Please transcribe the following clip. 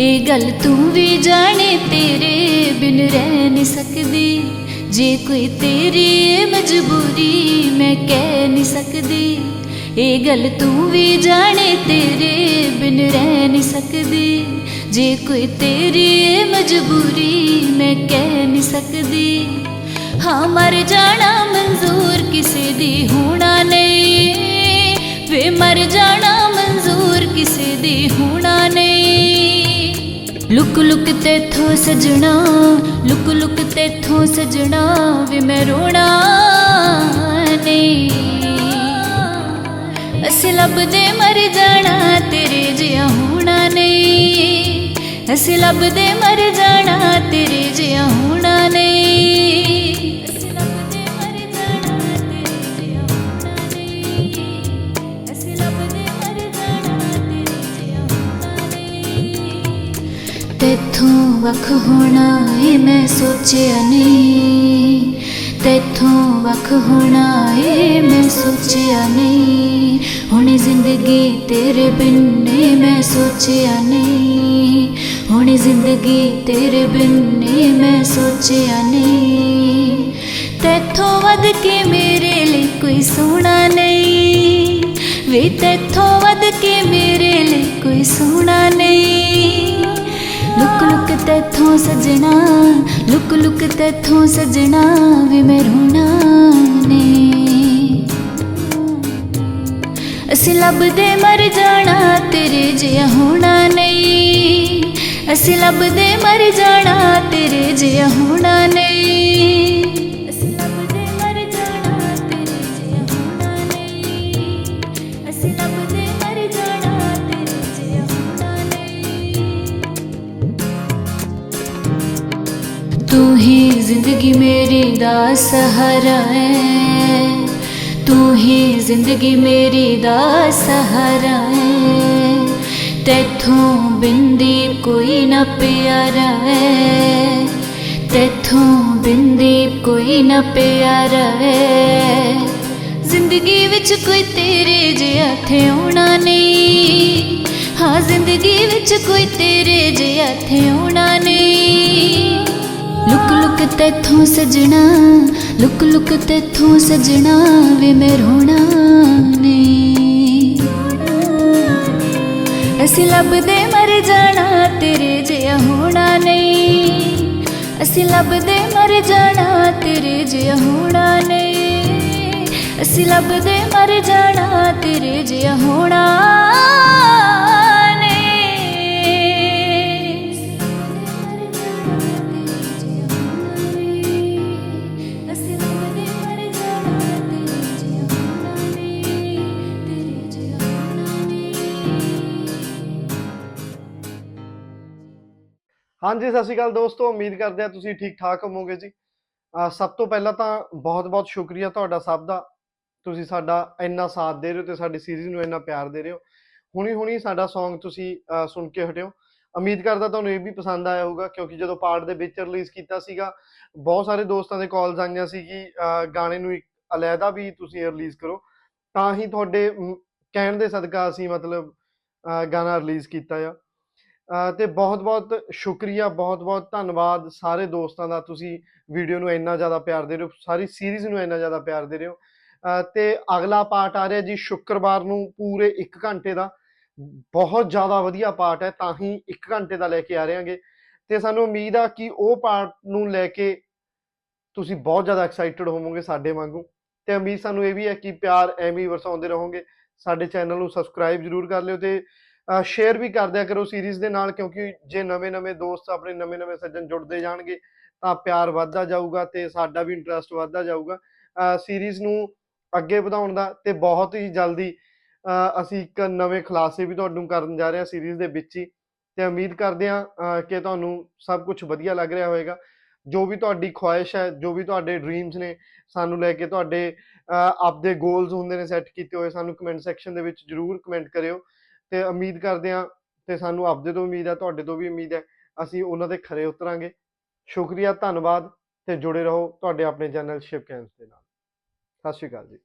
ਇਹ ਗੱਲ ਤੂੰ ਵੀ ਜਾਣੇ, ਤੇਰੇ ਬਿਨ ਰਹਿ ਨਹੀਂ ਸਕਦੀ। ਜੇ ਕੋਈ ਤੇਰੀ ਮਜਬੂਰੀ ਮੈਂ ਕਹਿ ਨਹੀਂ ਸਕਦੀ। ਇਹ ਗੱਲ ਤੂੰ ਵੀ ਜਾਣੇ, ਤੇਰੇ ਬਿਨ ਰਹਿ ਨਹੀਂ ਸਕਦੀ। ਜੇ ਕੋਈ ਤੇਰੀ ਮਜਬੂਰੀ ਮੈਂ ਕਹਿ ਨਹੀਂ ਸਕਦੀ। ਹਾਂ, ਮਰ ਜਾਣਾ ਮਨਜ਼ੂਰ ਕਿਸੇ ਦੀ ਹੋਣਾ ਨਹੀਂ। ਵੇ ਮਰ ਜਾਣਾ ਮਨਜ਼ੂਰ ਕਿਸੇ ਦੀ ਹੋਣਾ ਲੁਕ ਲੁਕ ਤੇਥੋਂ ਸਜਣਾ, ਲੁਕ ਲੁਕ ਤੇਥੋਂ ਸਜਣਾ ਵੇ ਮੈਂ ਰੋਣਾ ਨਹੀਂ। ਅਸੀਂ ਲੱਭਦੇ ਮਰ ਜਾਣਾ, ਤੇਰੇ ਜਿਹਾ ਹੋਣਾ ਨਹੀਂ। ਅਸੀਂ ਲੱਭਦੇ ਮਰ ਤੇਥੋਂ ਵੱਖ ਹੋਣਾ ਏ ਮੈਂ ਸੋਚਿਆ ਨਹੀਂ। ਤੇਥੋਂ ਵੱਖ ਹੋਣਾ ਏ ਮੈਂ ਸੋਚਿਆ ਨਹੀਂ। ਹੁਣ ਜ਼ਿੰਦਗੀ ਤੇਰੇ ਬਿਨ ਏ ਮੈਂ ਸੋਚਿਆ ਨਹੀਂ। ਹੁਣ ਜ਼ਿੰਦਗੀ ਤੇਰੇ ਬਿਨ ਏ ਮੈਂ ਸੋਚਿਆ ਨਹੀਂ। ਤੇਥੋਂ ਵੱਧ ਕੇ ਮੇਰੇ ਲਈ ਕੋਈ ਸੋਹਣਾ ਨਹੀਂ। ਵੇ ਤੇਥੋਂ ਵੱਧ ਕੇ ਮੇਰੇ ਲਈ ਕੋਈ ਸੋਹਣਾ ਨਹੀਂ। ਲੁਕ ਲੁਕ ਤੇਥੋਂ ਸਜਣਾ, ਲੁਕ ਲੁਕ ਤੇਥੋਂ ਸਜਣਾ ਵੇ ਮੈਂ ਰੋਣਾ ਨੇ। ਅਸੀਂ ਲੱਭਦੇ ਮਰ ਜਾਣਾ, ਤੇਰੇ ਜਿਹਾ ਹੋਣਾ ਨਹੀਂ। ਅਸੀਂ ਲੱਭਦੇ ਮਰ ਜਾਣਾ, ਤੇਰੇ ਜਿਹਾ ਹੋਣਾ ਨਹੀਂ। ਤੂੰ ਹੀ ਜ਼ਿੰਦਗੀ ਮੇਰੀ ਦਾ ਸਹਾਰਾ ਹੈ ਤੂੰ ਹੀ ਜ਼ਿੰਦਗੀ ਮੇਰੀ ਦਾ ਸਹਾਰਾ ਹੈ ਤੇਥੋਂ ਬਿੰਦੀ ਕੋਈ ਨਾ ਪਿਆਰਾ ਹੈ ਤੇਥੋਂ ਬਿੰਦੀ ਕੋਈ ਨਾ ਪਿਆਰਾ ਹੈ ਜ਼ਿੰਦਗੀ ਵਿੱਚ ਕੋਈ ਤੇਰੇ ਜਿਹਾ ਥਿਉਣਾ ਨਹੀਂ ਹਾਂ ਜ਼ਿੰਦਗੀ ਵਿੱਚ ਕੋਈ ਤੇਰੇ ਜਿਹਾ ਥਿਉਣਾ ਨਹੀਂ ਤੇਥੋਂ ਸਜਣਾ, ਲੁਕ ਲੁਕ ਤੇਥੋਂ ਸਜਣਾ, ਵੇ ਮੈਂ ਰੋਣਾ ਨਹੀਂ। ਅਸੀਂ ਲੱਭਦੇ ਮਰ ਜਾਣਾ, ਤੇਰੇ ਜਿਹਾ ਹੋਣਾ ਨਹੀਂ। ਅਸੀਂ ਲੱਭਦੇ ਮਰ ਜਾਣਾ, ਤੇਰੇ ਜਿਹਾ ਹੋਣਾ ਨਹੀਂ। ਅਸੀਂ ਲੱਭਦੇ ਮਰ ਜਾਣਾ, ਤੇਰੇ ਜਿਹਾ ਹੋਣਾ। ਹਾਂਜੀ, ਸਤਿ ਸ਼੍ਰੀ ਅਕਾਲ ਦੋਸਤੋ, ਉਮੀਦ ਕਰਦੇ ਆ ਤੁਸੀਂ ਠੀਕ ਠਾਕ ਹੋਵੋਗੇ ਜੀ। ਸਭ ਤੋਂ ਪਹਿਲਾਂ ਤਾਂ ਬਹੁਤ-ਬਹੁਤ ਸ਼ੁਕਰੀਆ ਤੁਹਾਡਾ ਸਭ ਦਾ। ਤੁਸੀਂ ਸਾਡਾ ਇੰਨਾ ਸਾਥ ਦੇ ਰਹੇ ਹੋ ਤੇ ਸਾਡੀ ਸੀਰੀਜ਼ ਨੂੰ ਇੰਨਾ ਪਿਆਰ ਦੇ ਰਹੇ ਹੋ। ਹੁਣੀ ਹੁਣੀ ਸਾਡਾ Song ਤੁਸੀਂ ਸੁਣ ਕੇ ਹਟਿਓ ਉਮੀਦ ਕਰਦਾ ਤੁਹਾਨੂੰ ਇਹ ਵੀ ਪਸੰਦ ਆਇਆ ਹੋਊਗਾ, ਕਿਉਂਕਿ ਜਦੋਂ ਪਾਰਟ ਦੇ ਵਿੱਚ ਰਿਲੀਜ਼ ਕੀਤਾ ਸੀਗਾ, ਬਹੁਤ ਸਾਰੇ ਦੋਸਤਾਂ ਦੇ ਕਾਲਸ ਆਈਆਂ ਸੀ ਕਿ ਗਾਣੇ ਨੂੰ ਇੱਕ ਅਲੱਗਾ ਵੀ ਤੁਸੀਂ ਰਿਲੀਜ਼ ਕਰੋ। ਤਾਂ ਹੀ ਤੁਹਾਡੇ ਕਹਿਣ ਦੇ ਸਦਕਾ ਅਸੀਂ ਮਤਲਬ ਗਾਣਾ ਰਿਲੀਜ਼ ਕੀਤਾ ਆ। ਤੇ ਬਹੁਤ-ਬਹੁਤ ਸ਼ੁਕਰੀਆ, ਬਹੁਤ-ਬਹੁਤ ਧੰਨਵਾਦ ਸਾਰੇ ਦੋਸਤਾਂ ਦਾ। ਤੁਸੀਂ ਵੀਡੀਓ ਨੂੰ ਇੰਨਾ ਜ਼ਿਆਦਾ ਪਿਆਰ ਦੇ ਰਹੇ ਹੋ, ਸਾਰੀ ਸੀਰੀਜ਼ ਨੂੰ ਇੰਨਾ ਜ਼ਿਆਦਾ ਪਿਆਰ ਦੇ ਰਹੇ ਹੋ। ਅਹ ਤੇ ਅਗਲਾ ਪਾਰਟ ਆ ਰਿਹਾ ਜੀ ਸ਼ੁੱਕਰਵਾਰ ਨੂੰ ਪੂਰੇ 1 ਘੰਟੇ ਦਾ। ਬਹੁਤ ਜ਼ਿਆਦਾ ਵਧੀਆ ਪਾਰਟ ਹੈ, ਤਾਂ ਹੀ 1 ਘੰਟੇ ਦਾ ਲੈ ਕੇ ਆ ਰਹੇਗੇ ਤੇ ਸਾਨੂੰ ਉਮੀਦ ਆ ਕਿ ਉਹ ਪਾਰਟ ਨੂੰ ਲੈ ਕੇ ਤੁਸੀਂ ਬਹੁਤ ਜ਼ਿਆਦਾ ਐਕਸਾਈਟਡ ਹੋਵੋਗੇ ਸਾਡੇ ਵਾਂਗੂ। ਤੇ ਉਮੀਦ ਸਾਨੂੰ ਇਹ ਵੀ ਹੈ ਕਿ ਪਿਆਰ ਐਵੇਂ ਹੀ ਵਰਸਾਉਂਦੇ ਰਹੋਗੇ। ਸਾਡੇ ਚੈਨਲ ਨੂੰ ਸਬਸਕ੍ਰਾਈਬ ਜਰੂਰ ਕਰ ਲਿਓ ਤੇ ਸ਼ੇਅਰ ਵੀ ਕਰ ਦਿਆ ਕਰੋ ਸੀਰੀਜ਼ ਦੇ ਨਾਲ, ਕਿਉਂਕਿ ਜੇ ਨਵੇਂ-ਨਵੇਂ ਦੋਸਤ ਆਪਣੇ ਨਵੇਂ-ਨਵੇਂ ਸੱਜਣ ਜੁੜਦੇ ਜਾਣਗੇ, ਤਾਂ ਪਿਆਰ ਵੱਧਦਾ ਜਾਊਗਾ ਤੇ ਸਾਡਾ ਵੀ ਇੰਟਰਸਟ ਵੱਧਦਾ ਜਾਊਗਾ। ਸੀਰੀਜ਼ ਨੂੰ ਅੱਗੇ ਵਧਾਉਣ ਦਾ ਤੇ ਬਹੁਤ ਹੀ ਜਲਦੀ ਅਸੀਂ ਇੱਕ ਨਵੇਂ ਖੁਲਾਸੇ ਵੀ ਤੁਹਾਨੂੰ ਕਰਨ ਜਾ ਰਹੇ ਹਾਂ ਸੀਰੀਜ਼ ਦੇ ਵਿੱਚ ਹੀ। ਤੇ ਉਮੀਦ ਕਰਦੇ ਹਾਂ ਕਿ ਤੁਹਾਨੂੰ ਸਭ ਕੁਝ ਵਧੀਆ ਲੱਗ ਰਿਹਾ ਹੋਵੇਗਾ। ਜੋ ਵੀ ਤੁਹਾਡੀ ਖੁਆਇਸ਼ ਹੈ, ਜੋ ਵੀ ਤੁਹਾਡੇ ਡ੍ਰੀਮਸ ਨੇ, ਸਾਨੂੰ ਲੈ ਕੇ ਤੁਹਾਡੇ ਆਪਦੇ ਗੋਲਸ ਹੁੰਦੇ ਨੇ ਸੈੱਟ ਕੀਤੇ ਹੋਏ, ਸਾਨੂੰ ਕਮੈਂਟ ਸੈਕਸ਼ਨ ਦੇ ਵਿੱਚ ਜਰੂਰ ਕਮੈਂਟ ਕਰਿਓ। ਤੇ ਉਮੀਦ ਕਰਦੇ ਹਾਂ ਤੇ ਸਾਨੂੰ ਆਪਦੇ ਤੋਂ ਉਮੀਦ ਹੈ, ਤੁਹਾਡੇ ਤੋਂ ਵੀ ਉਮੀਦ ਹੈ। ਅਸੀਂ ਉਹਨਾਂ ਦੇ ਖਰੇ ਉਤਰਾਂਗੇ। ਸ਼ੁਕਰੀਆ, ਧੰਨਵਾਦ ਤੇ ਜੁੜੇ ਰਹੋ ਤੁਹਾਡੇ ਆਪਣੇ ਚੈਨਲ ਸ਼ਿਵ ਕੈਂਸ ਦੇ ਨਾਲ। ਸਤਿ ਸ਼੍ਰੀ ਅਕਾਲ ਜੀ।